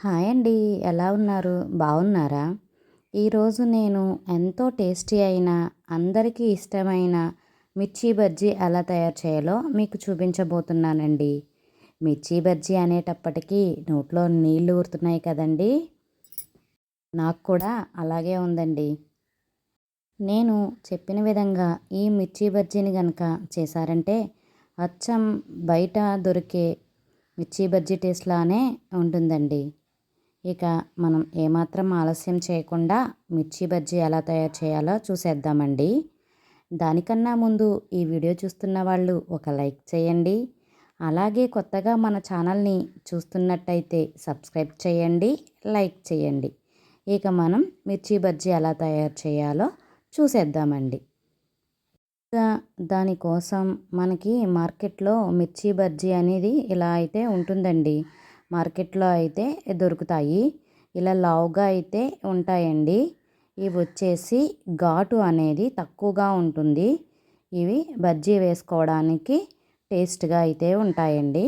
Hi అండి ఎలా ఉన్నారు? బాగున్నారా? ఈరోజు నేను ఎంతో టేస్టీ అయిన అందరికీ ఇష్టమైన మిర్చి బజ్జీ ఎలా తయారు చేయాలో మీకు చూపించబోతున్నానండి. మిర్చి బజ్జీ అనేటప్పటికీ నోట్లో నీళ్ళు ఊరుతున్నాయి కదండి. నాకు కూడా అలాగే ఉందండి. నేను చెప్పిన విధంగా ఈ మిర్చి బజ్జీని కనుక చేశారంటే అచ్చం బయట దొరికే మిర్చి బజ్జీ టేస్ట్లానే ఉంటుందండి. ఇక మనం ఏమాత్రం ఆలస్యం చేయకుండా మిర్చి బజ్జీ ఎలా తయారు చేయాలో చూసేద్దామండి. దానికన్నా ముందు ఈ వీడియో చూస్తున్న వాళ్ళు ఒక లైక్ చేయండి. అలాగే కొత్తగా మన ఛానల్ని చూస్తున్నట్టయితే సబ్స్క్రైబ్ చేయండి లైక్ చేయండి. ఇక మనం మిర్చి బజ్జీ ఎలా తయారు చేయాలో చూసేద్దామండి. దానికోసం మనకి మార్కెట్లో మిర్చి బజ్జీ అనేది ఇలా అయితే ఉంటుందండి. మార్కెట్లో అయితే దొరుకుతాయి. ఇలా లావుగా అయితే ఉంటాయండి. ఇవి వచ్చేసి ఘాటు అనేది తక్కువగా ఉంటుంది. ఇవి బజ్జీ వేసుకోవడానికి టేస్ట్గా అయితే ఉంటాయండి.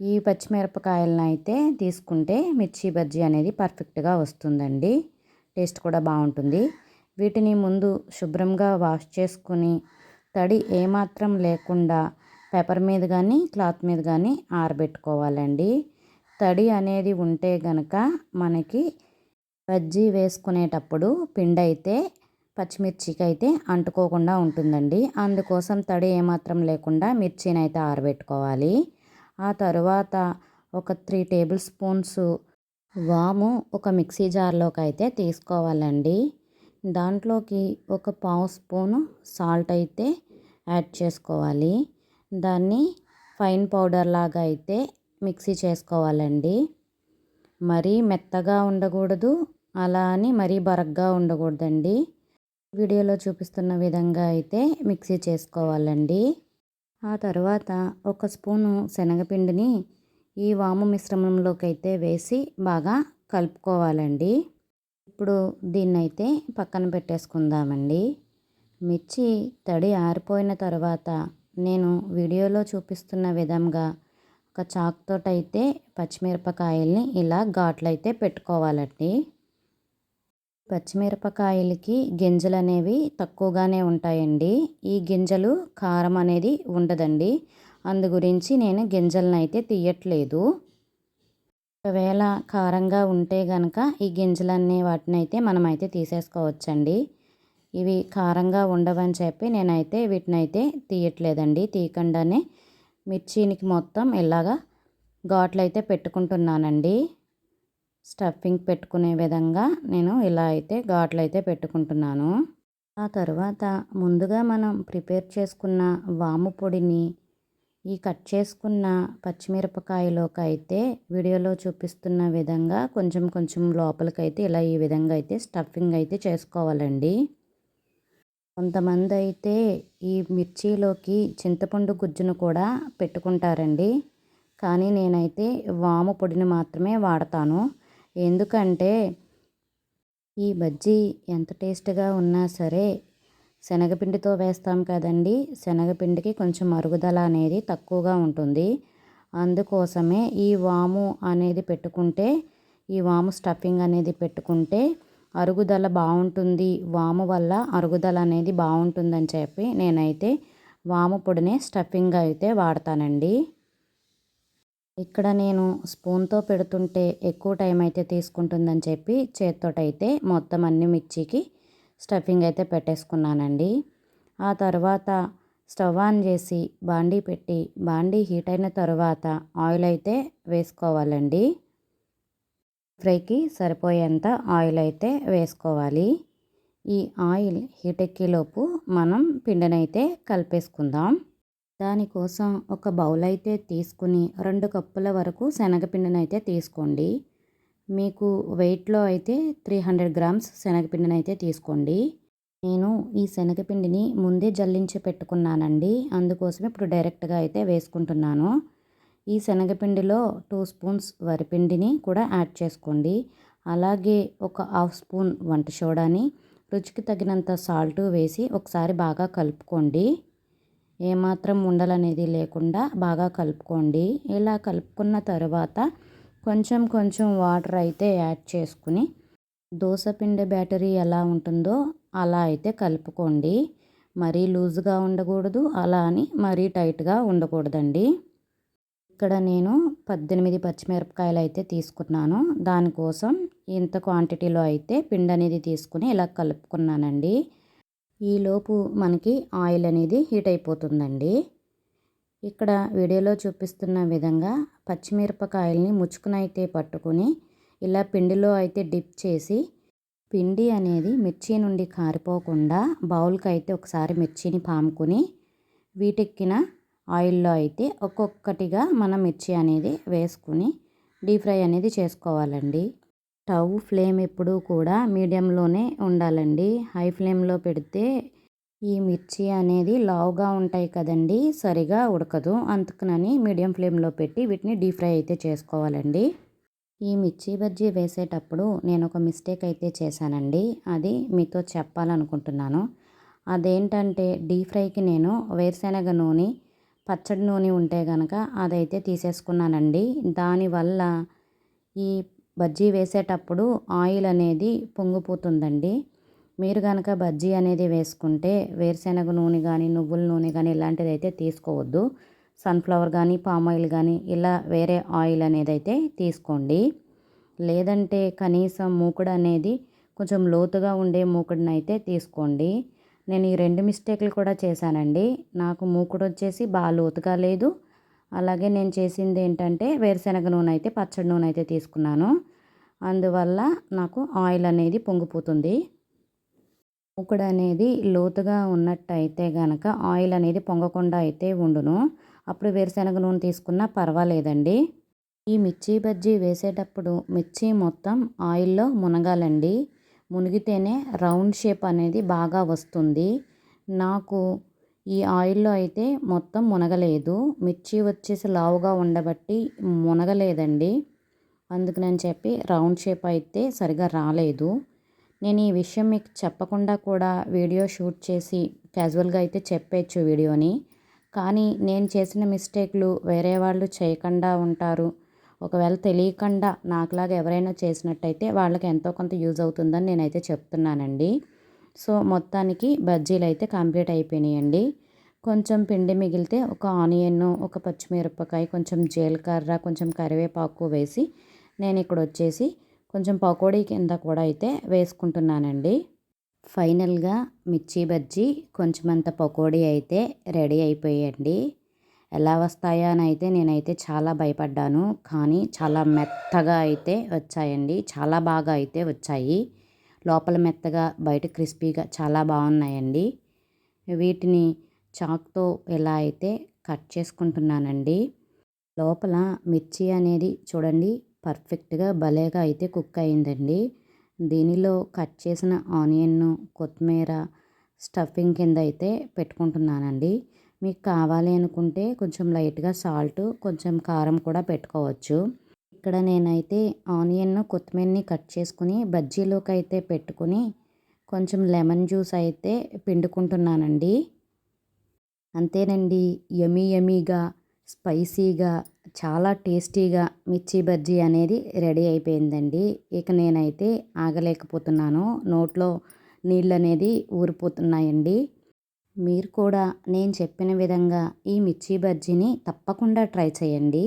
ఈ పచ్చిమిరపకాయలను అయితే తీసుకుంటే మిర్చి బజ్జీ అనేది పర్ఫెక్ట్గా వస్తుందండి. టేస్ట్ కూడా బాగుంటుంది. వీటిని ముందు శుభ్రంగా వాష్ చేసుకుని తడి ఏమాత్రం లేకుండా పేపర్ మీద కానీ క్లాత్ మీద కానీ ఆరబెట్టుకోవాలండి. తడి అనేది ఉంటే గనక మనకి బజ్జీ వేసుకునేటప్పుడు పిండి అయితే పచ్చిమిర్చికి అయితే అంటుకోకుండా ఉంటుందండి. అందుకోసం తడి ఏమాత్రం లేకుండా మిర్చిని అయితే ఆరబెట్టుకోవాలి. ఆ తరువాత ఒక త్రీ టేబుల్ స్పూన్స్ వాము ఒక మిక్సీ జార్లోకి అయితే తీసుకోవాలండి. దాంట్లోకి ఒక పావు స్పూను సాల్ట్ అయితే యాడ్ చేసుకోవాలి. దాన్ని ఫైన్ పౌడర్ లాగా అయితే మిక్సీ చేసుకోవాలండి. మరీ మెత్తగా ఉండకూడదు. అలా అని మరీ బరగ్గా ఉండకూడదండి. వీడియోలో చూపిస్తున్న విధంగా అయితే మిక్సీ చేసుకోవాలండి. ఆ తర్వాత ఒక స్పూను శనగపిండిని ఈ వాము మిశ్రమంలోకి అయితే వేసి బాగా కలుపుకోవాలండి. ఇప్పుడు దీన్నైతే పక్కన పెట్టేసుకుందామండి. మిర్చి తడి ఆరిపోయిన తర్వాత నేను వీడియోలో చూపిస్తున్న విధంగా ఒక చాక్తో అయితే పచ్చిమిరపకాయల్ని ఇలా ఘాట్లు అయితే పెట్టుకోవాలండి. పచ్చిమిరపకాయలకి గింజలు అనేవి తక్కువగానే ఉంటాయండి. ఈ గింజలు కారం అనేది ఉండదండి. అందు గురించి నేను గింజలను అయితే తీయట్లేదు. ఒకవేళ కారంగా ఉంటే కనుక ఈ గింజలన్నీ వాటిని అయితే మనమైతే తీసేసుకోవచ్చండి. ఇవి కారంగా ఉండవని చెప్పి నేనైతే వీటిని అయితే తీయట్లేదండి. తీయకుండానే మిర్చీనికి మొత్తం ఇలాగా ఘాట్లు అయితే పెట్టుకుంటున్నానండి. స్టఫింగ్ పెట్టుకునే విధంగా నేను ఇలా అయితే ఘాట్లు అయితే పెట్టుకుంటున్నాను. ఆ తర్వాత ముందుగా మనం ప్రిపేర్ చేసుకున్న వాము పొడిని ఈ కట్ చేసుకున్న పచ్చిమిరపకాయలోకి అయితే వీడియోలో చూపిస్తున్న విధంగా కొంచెం కొంచెం లోపలికైతే ఇలా ఈ విధంగా అయితే స్టఫింగ్ అయితే చేసుకోవాలండి. కొంతమంది అయితే ఈ మిర్చిలోకి చింతపండు గుజ్జును కూడా పెట్టుకుంటారండి. కానీ నేనైతే వాము పొడిని మాత్రమే వాడతాను. ఎందుకంటే ఈ బజ్జీ ఎంత టేస్ట్గా ఉన్నా సరే శనగపిండితో వేస్తాం కదండి. శనగపిండికి కొంచెం మరుగుదల అనేది తక్కువగా ఉంటుంది. అందుకోసమే ఈ వాము అనేది పెట్టుకుంటే ఈ వాము స్టఫింగ్ అనేది పెట్టుకుంటే అరుగుదల బాగుంటుంది వాము వల్ల అరుగుదల అనేది బాగుంటుందని చెప్పి నేనైతే వాము పొడిని స్టఫింగ్ అయితే వాడతానండి. ఇక్కడ నేను స్పూన్తో పెడుతుంటే ఎక్కువ టైం అయితే తీసుకుంటుందని చెప్పి చేత్తోటైతే మొత్తం అన్ని మిర్చికి స్టఫింగ్ అయితే పెట్టేసుకున్నానండి. ఆ తర్వాత స్టవ్ ఆన్ చేసి బాండీ పెట్టి బాండీ హీట్ అయిన తర్వాత ఆయిల్ అయితే వేసుకోవాలండి. ఫ్రైకి సరిపోయేంత ఆయిల్ అయితే వేసుకోవాలి. ఈ ఆయిల్ హీట్ ఎక్కేలోపు మనం పిండినైతే కలిపేసుకుందాం. దానికోసం ఒక బౌల్ అయితే తీసుకుని రెండు కప్పుల వరకు శనగపిండిని అయితే తీసుకోండి. మీకు వెయిట్లో అయితే త్రీ హండ్రెడ్ గ్రామ్స్ శనగపిండిని అయితే తీసుకోండి. నేను ఈ శనగపిండిని ముందే జల్లించి పెట్టుకున్నానండి. అందుకోసం ఇప్పుడు డైరెక్ట్గా అయితే వేసుకుంటున్నాను. ఈ శనగపిండిలో టూ స్పూన్స్ వరిపిండిని కూడా యాడ్ చేసుకోండి. అలాగే ఒక హాఫ్ స్పూన్ వంట సోడాని రుచికి తగినంత సాల్ట్ వేసి ఒకసారి బాగా కలుపుకోండి. ఏమాత్రం ఉండలనేది లేకుండా బాగా కలుపుకోండి. ఇలా కలుపుకున్న తర్వాత కొంచెం కొంచెం వాటర్ అయితే యాడ్ చేసుకుని దోసపిండి బ్యాటరీ ఎలా ఉంటుందో అలా అయితే కలుపుకోండి. మరీ లూజ్గా ఉండకూడదు అలా అని మరీ టైట్గా ఉండకూడదండి. ఇక్కడ నేను పద్దెనిమిది పచ్చిమిరపకాయలు అయితే తీసుకున్నాను దానికోసం ఇంత క్వాంటిటీలో అయితే పిండి అనేది తీసుకుని ఇలా కలుపుకున్నానండి. ఈలోపు మనకి ఆయిల్ అనేది హీట్ అయిపోతుందండి. ఇక్కడ వీడియోలో చూపిస్తున్న విధంగా పచ్చిమిరపకాయల్ని ముచ్చుకునైతే పట్టుకుని ఇలా పిండిలో అయితే డిప్ చేసి పిండి అనేది మిర్చి నుండి కారిపోకుండా బౌల్కి అయితే ఒకసారి మిర్చిని పాముకుని వీటెక్కిన ఆయిల్లో అయితే ఒక్కొక్కటిగా మనం మిర్చి అనేది వేసుకుని డీప్ ఫ్రై అనేది చేసుకోవాలండి. స్టవ్ ఫ్లేమ్ ఎప్పుడూ కూడా మీడియంలోనే ఉండాలండి. హై ఫ్లేమ్లో పెడితే ఈ మిర్చి అనేది లావుగా ఉంటాయి కదండి సరిగా ఉడకదు. అందుకనని మీడియం ఫ్లేమ్లో పెట్టి వీటిని డీప్ ఫ్రై అయితే చేసుకోవాలండి. ఈ మిర్చి బజ్జీ వేసేటప్పుడు నేను ఒక మిస్టేక్ అయితే చేశానండి. అది మీతో చెప్పాలనుకుంటున్నాను. అదేంటంటే డీప్ ఫ్రైకి నేను వేరుశనగ నూనె పచ్చడి నూనె ఉంటే కనుక అదైతే తీసేసుకున్నానండి. దానివల్ల ఈ బజ్జీ వేసేటప్పుడు ఆయిల్ అనేది పొంగిపోతుందండి. మీరు కనుక బజ్జీ అనేది వేసుకుంటే వేరుశనగ నూనె కానీ నువ్వుల నూనె కానీ ఇలాంటిది అయితే తీసుకోవద్దు. సన్ఫ్లవర్ కానీ పామ్ ఆయిల్ కానీ ఇలా వేరే ఆయిల్ అనేది అయితే తీసుకోండి. లేదంటే కనీసం మూకుడు అనేది కొంచెం లోతుగా ఉండే మూకుడుని అయితే తీసుకోండి. నేను ఈ రెండు మిస్టేక్లు కూడా చేశానండి. నాకు మూకుడు వచ్చేసి బాగా లోతుగా లేదు. అలాగే నేను చేసింది ఏంటంటే వేరుశనగ నూనె అయితే పచ్చడి నూనె అయితే తీసుకున్నాను. అందువల్ల నాకు ఆయిల్ అనేది పొంగిపోతుంది. మూకుడు అనేది లోతుగా ఉన్నట్టయితే కనుక ఆయిల్ అనేది పొంగకుండా అయితే ఉండును. అప్పుడు వేరుశనగ నూనె తీసుకున్నా పర్వాలేదండి. ఈ మిర్చి బజ్జీ వేసేటప్పుడు మిర్చి మొత్తం ఆయిల్లో మునగాలండి. మునిగితేనే రౌండ్ షేప్ అనేది బాగా వస్తుంది. నాకు ఈ ఆయిల్లో అయితే మొత్తం మునగలేదు. మిర్చి వచ్చేసి లావుగా ఉండబట్టి మునగలేదండి. అందుకని చెప్పి రౌండ్ షేప్ అయితే సరిగా రాలేదు. నేను ఈ విషయం మీకు చెప్పకుండా కూడా వీడియో షూట్ చేసి క్యాజువల్గా అయితే చెప్పచ్చు వీడియోని. కానీ నేను చేసిన మిస్టేక్లు వేరే వాళ్ళు చేయకుండా ఉంటారు. ఒకవేళ తెలియకుండా నాకులాగా ఎవరైనా చేసినట్టయితే వాళ్ళకి ఎంతో కొంత యూజ్ అవుతుందని నేనైతే చెప్తున్నానండి. సో మొత్తానికి బజ్జీలు అయితే కంప్లీట్ అయిపోయినాయండి. కొంచెం పిండి మిగిలితే ఒక ఆనియన్ ఒక పచ్చిమిరపకాయ కొంచెం జీలకర్ర కొంచెం కరివేపాకు వేసి నేను ఇక్కడ వచ్చేసి కొంచెం పకోడీ కింద కూడా అయితే వేసుకుంటున్నానండి. ఫైనల్గా మిర్చి బజ్జీ కొంచెం అంత పకోడీ అయితే రెడీ అయిపోయాయండి. ఎలా వస్తాయా అని అయితే నేనైతే చాలా భయపడ్డాను. కానీ చాలా మెత్తగా అయితే వచ్చాయండి. చాలా బాగా అయితే వచ్చాయి. లోపల మెత్తగా బయట క్రిస్పీగా చాలా బాగున్నాయండి. వీటిని చాక్తో ఎలా అయితే కట్ చేసుకుంటున్నానండి. లోపల మిర్చి అనేది చూడండి పర్ఫెక్ట్గా భలేగా అయితే కుక్ అయిందండి. దీనిలో కట్ చేసిన ఆనియన్ కొత్తిమీర స్టఫింగ్ కింద అయితే పెట్టుకుంటున్నానండి. మీకు కావాలి అనుకుంటే కొంచెం లైట్గా సాల్ట్ కొంచెం కారం కూడా పెట్టుకోవచ్చు. ఇక్కడ నేనైతే ఆనియన్ కొత్తిమీరని కట్ చేసుకుని బజ్జీలోకి అయితే పెట్టుకుని కొంచెం లెమన్ జ్యూస్ అయితే పిండుకుంటున్నానండి. అంతేనండి యమీ యమీగా స్పైసీగా చాలా టేస్టీగా మిర్చి బజ్జీ అనేది రెడీ అయిపోయిందండి. ఇక నేనైతే ఆగలేకపోతున్నాను. నోట్లో నీళ్ళు అనేది ఊరిపోతున్నాయండి. మీరు కూడా నేను చెప్పిన విధంగా ఈ మిర్చి బజ్జీని తప్పకుండా ట్రై చేయండి.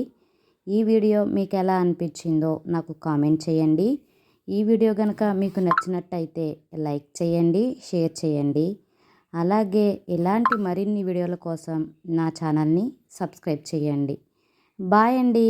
ఈ వీడియో మీకు ఎలా అనిపించిందో నాకు కామెంట్ చేయండి. ఈ వీడియో కనుక మీకు నచ్చినట్టయితే లైక్ చేయండి షేర్ చేయండి. అలాగే ఇలాంటి మరిన్ని వీడియోల కోసం నా ఛానల్ని సబ్స్క్రైబ్ చేయండి. బాయ్ అండి.